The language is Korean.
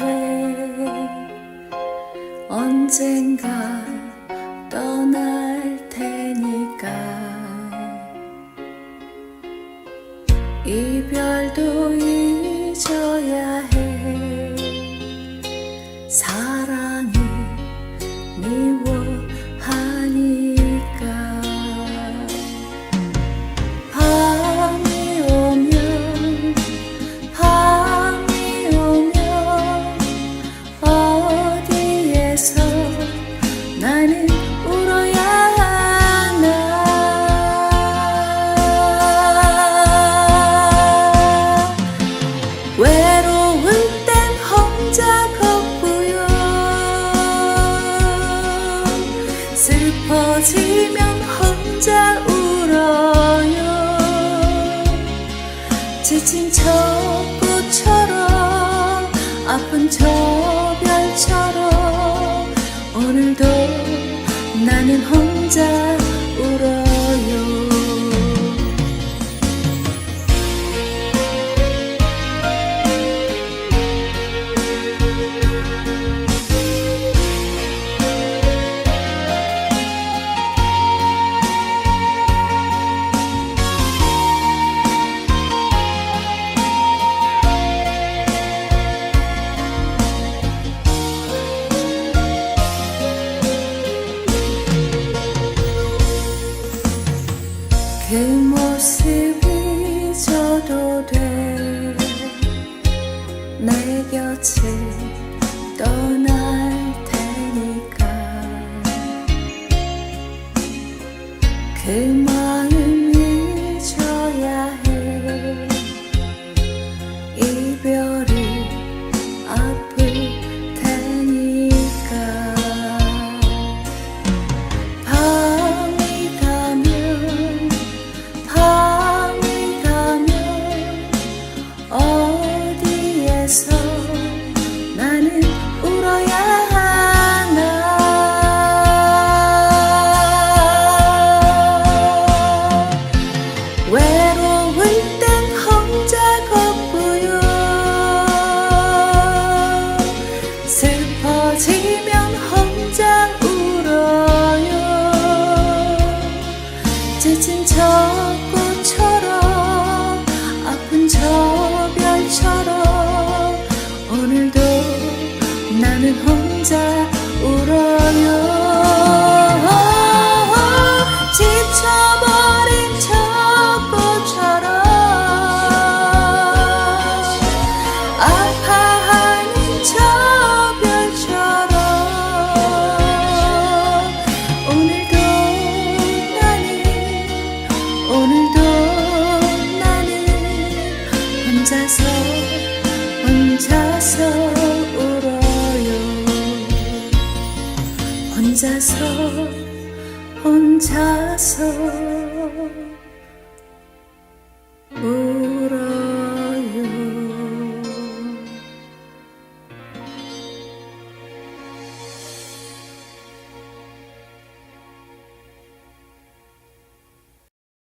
돼 언젠가 떠날 테니까. 이별도 잊어야 해. 사랑 깊어지면 혼자 울어요. 지친 척부처럼 아픈 저별처럼 오늘도 나는 혼자 Came 혼자서 혼자서